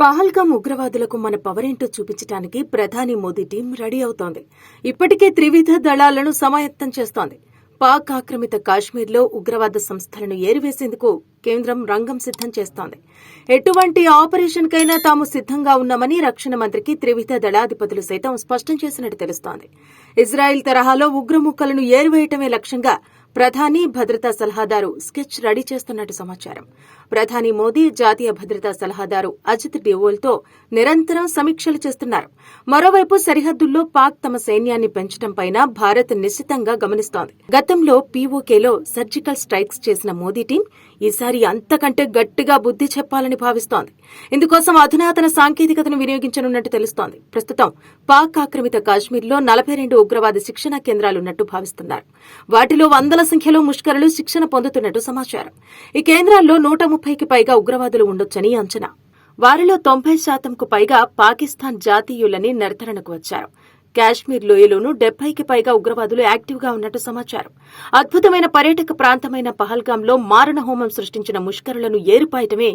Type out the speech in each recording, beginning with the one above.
పహల్గాం ఉగ్రవాదులకు మన పవరేంటో చూపించడానికి ప్రధాని మోదీ టీం రెడీ అవుతోంది. ఇప్పటికే త్రివిధ దళాలను సమాయత్తం చేస్తోంది. పాక్ ఆక్రమిత కాశ్మీర్లో ఉగ్రవాద సంస్థలను ఏరివేసేందుకు కేంద్రం రంగం సిద్ధం చేస్తోంది. ఎటువంటి ఆపరేషన్కైనా తాము సిద్ధంగా ఉన్నామని రక్షణ మంత్రికి త్రివిధ దళాధిపతులు సైతం స్పష్టం చేసినట్టు తెలుస్తోంది. ఇజ్రాయెల్ తరహాలో ఉగ్రముక్కలను ఏరివేయటమే లక్ష్యంగా ప్రధాని భద్రతా సలహాదారు స్కెచ్ రెడీ చేస్తున్నట్టు సమాచారం. ప్రధాని మోదీ జాతీయ భద్రతా సలహాదారు అజిత్ డివోల్తో నిరంతరం సమీక్షలు చేస్తున్నారు. మరోవైపు సరిహద్దుల్లో పాక్ తమ సైన్యాన్ని పెంచడంపై భారత్ నిశ్చితంగా గమనిస్తోంది. గతంలో పీఓకేలో సర్జికల్ స్ట్రైక్స్ చేసిన మోదీ టీం ఈసారి అంతకంటే గట్టిగా బుద్ధి చెప్పాలని భావిస్తోంది. ఇందుకోసం అధునాతన సాంకేతికతను వినియోగించనున్నట్టు తెలుస్తోంది. ప్రస్తుతం పాక్ ఆక్రమిత కాశ్మీర్లో నలభై రెండు ఉగ్రవాద శిక్షణ కేంద్రాలున్నట్టు భావిస్తున్నారు. వాటిలో వందల సంఖ్యలో ముష్కరులు శిక్షణ పొందుతున్నట్టు సమాచారం. ఈ కేంద్రాల్లో నూట ముప్పైకి పైగా ఉగ్రవాదులు ఉండొచ్చని అంచనా. వారిలో తొంభై శాతంకు పైగా పాకిస్తాన్ జాతీయులని నిర్ధారణకు వచ్చారు. కాశ్మీర్ లోయలోనూ డెబ్బైకి పైగా ఉగ్రవాదులు యాక్టివ్గా ఉన్నట్టు సమాచారం. అద్భుతమైన పర్యాటక ప్రాంతమైన పహల్గాంలో మారణ హోమం సృష్టించిన ముష్కరులను ఏరుపాయటమే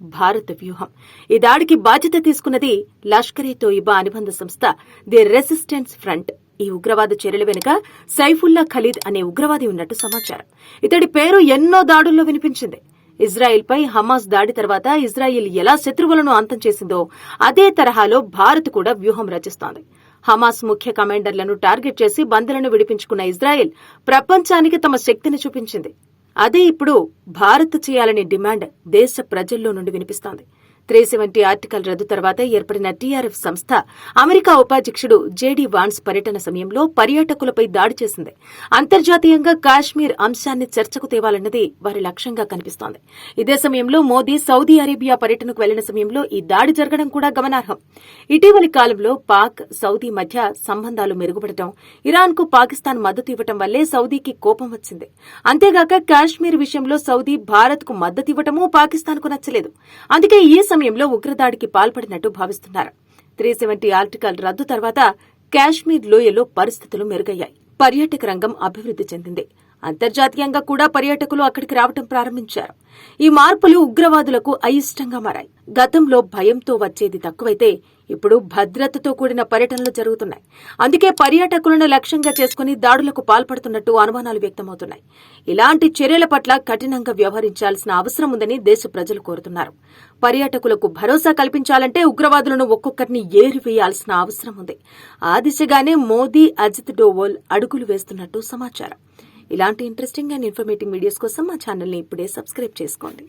భారత వ్యూహం. ఈ దాడికి బాధ్యత తీసుకున్నది లష్కరే తోయిబా అనుబంధ సంస్థ ది రెసిస్టెన్స్ ఫ్రంట్. ఈ ఉగ్రవాద చర్యల వెనుక సైఫుల్లా ఖలీద్ అనే ఉగ్రవాది ఉన్నట్టు సమాచారం. ఇతడి పేరు ఎన్నో దాడుల్లో వినిపించింది. ఇజ్రాయెల్పై హమాస్ దాడి తర్వాత ఇజ్రాయెల్ ఎలా శత్రువులను అంతం చేసిందో అదే తరహాలో భారత్ కూడా వ్యూహం రచిస్తోంది. హమాస్ ముఖ్య కమాండర్లను టార్గెట్ చేసి బందీలను విడిపించుకున్న ఇజ్రాయెల్ ప్రపంచానికి తమ శక్తిని చూపించింది. అదే ఇప్పుడు భారత్ చేయాలనే డిమాండ్ దేశ ప్రజల్లో నుండి వినిపిస్తోంది. త్రీ సెవెంటీ ఆర్టికల్ రద్దు తర్వాత ఏర్పడిన టీఆర్ఎఫ్ సంస్థ అమెరికా ఉపాధ్యక్షుడు జేడీ వాన్స్ పర్యటన సమయంలో పర్యాటకులపై దాడి చేసింది. అంతర్జాతీయంగా కాశ్మీర్ అంశాన్ని చర్చకు తేవాలన్నది వారి లక్ష్యంగా కనిపిస్తోంది. ఇదే సమయంలో మోదీ సౌదీ అరేబియా పర్యటనకు వెళ్ళిన సమయంలో ఈ దాడి జరగడం కూడా గమనార్హం. ఇటీవలి కాలంలో పాక్ సౌదీ మధ్య సంబంధాలు మెరుగుపడటం ఇరాన్కు పాకిస్తాన్ మద్దతు ఇవ్వటం వల్లే సౌదీకి కోపం వచ్చింది. అంతేగాక కాశ్మీర్ విషయంలో సౌదీ భారత్కు మద్దతు ఇవ్వటమూ పాకిస్తాన్కు నచ్చలేదు. అందుకే ఈ సమయంలో ఉగ్రదాడికి పాల్పడినట్టు భావిస్తున్నారు. త్రీ సెవెంటీ ఆర్టికల్ రద్దు తర్వాత కాశ్మీర్ లోయలో పరిస్థితులు మెరుగయ్యాయి. పర్యాటక రంగం అభివృద్ది చెందింది. అంతర్జాతీయంగా కూడా పర్యాటకులు అక్కడికి రావడం ప్రారంభించారు. ఈ మార్పులు ఉగ్రవాదులకు అయిష్టంగా మారాయి. గతంలో భయంతో వచ్చేది తక్కువైతే ఇప్పుడు భద్రతతో కూడిన పర్యటనలు జరుగుతున్నాయి. అందుకే పర్యాటకులను లక్ష్యంగా చేసుకుని దాడులకు పాల్పడుతున్నట్టు అనుమానాలు వ్యక్తమవుతున్నాయి. ఇలాంటి చర్యల పట్ల కఠినంగా వ్యవహరించాల్సిన అవసరం ఉందని దేశ ప్రజలు కోరుతున్నారు. పర్యాటకులకు భరోసా కల్పించాలంటే ఉగ్రవాదులను ఒక్కొక్కరిని ఏరివేయాల్సిన అవసరం ఉంది. ఆ దిశగానే మోదీ అజిత్ డోవోల్ అడుగులు వేస్తున్నట్టు సమాచారం. ఇలాంటి ఇంట్రెస్టింగ్ అండ్ ఇన్ఫర్మేటివ్ వీడియోస్ కోసం మా ఛానల్ని ఇప్పుడే సబ్స్క్రైబ్ చేసుకోండి.